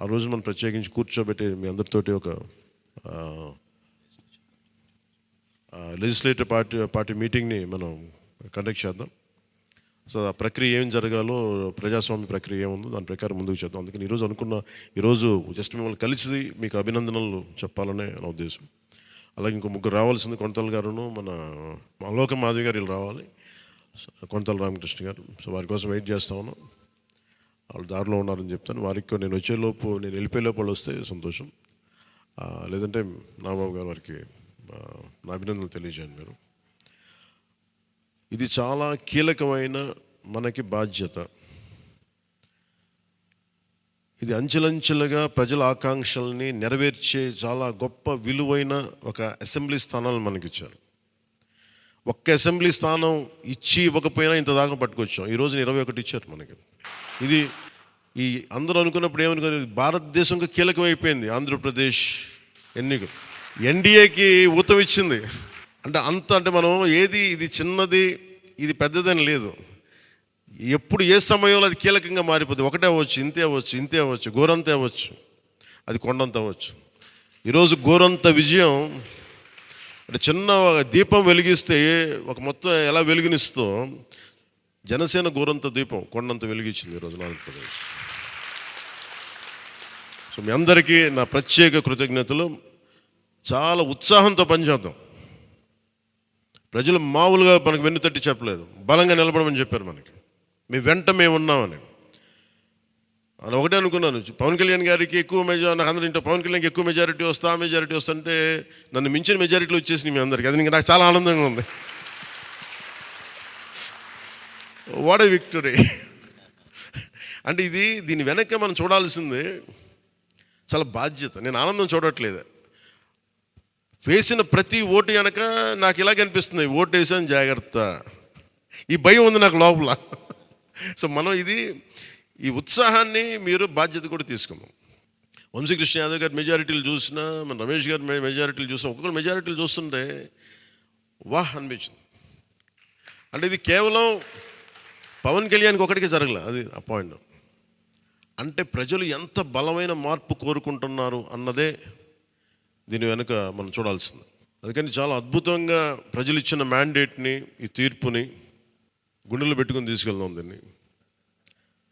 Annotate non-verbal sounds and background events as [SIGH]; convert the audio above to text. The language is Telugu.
ఆ రోజు మనం ప్రత్యేకించి కూర్చోబెట్టి మీ అందరితోటి ఒక లెజిస్లేటివ్ పార్టీ పార్టీ మీటింగ్ని మనం కండక్ట్ చేద్దాం. సో ఆ ప్రక్రియ ఏం జరగాలో ప్రజాస్వామ్య ప్రక్రియ ఏముందో దాని ప్రకారం ముందుకు చేద్దాం. అందుకని ఈరోజు అనుకున్న ఈరోజు జస్ట్ మిమ్మల్ని కలిసి మీకు అభినందనలు చెప్పాలనే నా ఉద్దేశం. అలాగే ఇంకో ముగ్గురు రావాల్సింది కొంతల గారును మన అలోక మాధవి గారు వీళ్ళు రావాలి. సో కొంతల రామకృష్ణ గారు. సో వారి కోసం వెయిట్ చేస్తా ఉన్నాం. వాళ్ళు దారిలో ఉన్నారని చెప్తాను. వారికి నేను వచ్చేలోపు నేను వెళ్ళిపోయేలోపు వాళ్ళు వస్తే సంతోషం. లేదంటే నాబాబు గారు వారికి నా అభినందనలు తెలియజేయండి మీరు. ఇది చాలా కీలకమైన మనకి బాధ్యత. ఇది అంచెలంచెలుగా ప్రజల ఆకాంక్షల్ని నెరవేర్చే చాలా గొప్ప విలువైన ఒక అసెంబ్లీ స్థానాలు మనకిచ్చారు. ఒక్క అసెంబ్లీ స్థానం ఇచ్చి ఇవ్వకపోయినా ఇంత దాకా పట్టుకొచ్చాం. ఈ ఇరవై ఒకటి ఇచ్చారు మనకి. ఇది ఈ అందరూ అనుకున్నప్పుడు ఏమనుకున్నారు? భారతదేశంకు కీలకమైపోయింది ఆంధ్రప్రదేశ్ ఎన్నిక. ఎన్డీఏకి ఊతం ఇచ్చింది. అంటే అంత అంటే మనం ఏది ఇది చిన్నది ఇది పెద్దదని లేదు. ఎప్పుడు ఏ సమయంలో అది కీలకంగా మారిపోతుంది ఒకటే అవ్వచ్చు ఇంతే అవ్వచ్చు ఇంతే అవ్వచ్చు గోరంతే అవ్వచ్చు. అది కొండంత అవ్వచ్చు. ఈరోజు గోరంత విజయం అంటే చిన్న దీపం వెలిగిస్తే ఒక మొత్తం ఎలా వెలిగినిస్తో జనసేన గోరంత దీపం కొండంత వెలిగించింది ఈరోజు ఆంధ్రప్రదేశ్. సో మీ అందరికీ నా ప్రత్యేక కృతజ్ఞతలు. చాలా ఉత్సాహంతో పనిచేద్దాం. ప్రజలు మామూలుగా మనకు వెన్ను తట్టి చెప్పలేదు. బలంగా నిలబడమని చెప్పారు మనకి. మీ వెంట మేము ఉన్నామని. అని ఒకటే అనుకున్నాను. పవన్ కళ్యాణ్ గారికి ఎక్కువ మెజార్ నాకు అందరూ పవన్ కళ్యాణ్కి ఎక్కువ మెజారిటీ వస్తా మెజారిటీ వస్తుంటే నన్ను మించిన మెజారిటీలు వచ్చేసింది మీ అందరికీ. అది ఇంకా నాకు చాలా ఆనందంగా ఉంది. వాట్ ఏ విక్టరీ అంటే ఇది దీని వెనక మనం చూడాల్సింది చాలా బాధ్యత. నేను ఆనందం చూడట్లేదు. వేసిన ప్రతి ఓటు వెనక నాకు ఇలాగ అనిపిస్తుంది. ఓటు వేసాను జాగ్రత్త. ఈ భయం ఉంది నాకు లోపల. [LAUGHS] సో మనం ఇది ఈ ఉత్సాహాన్ని మీరు బాధ్యత కూడా తీసుకున్నాం వంశీకృష్ణ యాదవ్ గారి మెజారిటీలు చూసినా మన రమేష్ గారి మెజారిటీలు చూసినా ఒక్కొక్కరు మెజారిటీలు చూస్తుంటే వాహ్ అనిపించింది. అంటే ఇది కేవలం పవన్ కళ్యాణ్కి ఒకటికి జరగలే అది అపాయింట్ అంటే ప్రజలు ఎంత బలమైన మార్పు కోరుకుంటున్నారు అన్నదే దీని వెనుక మనం చూడాల్సింది. అందుకని చాలా అద్భుతంగా ప్రజలు ఇచ్చిన మ్యాండేట్ని ఈ తీర్పుని గుండెలు పెట్టుకుని తీసుకెళ్దాం దీన్ని.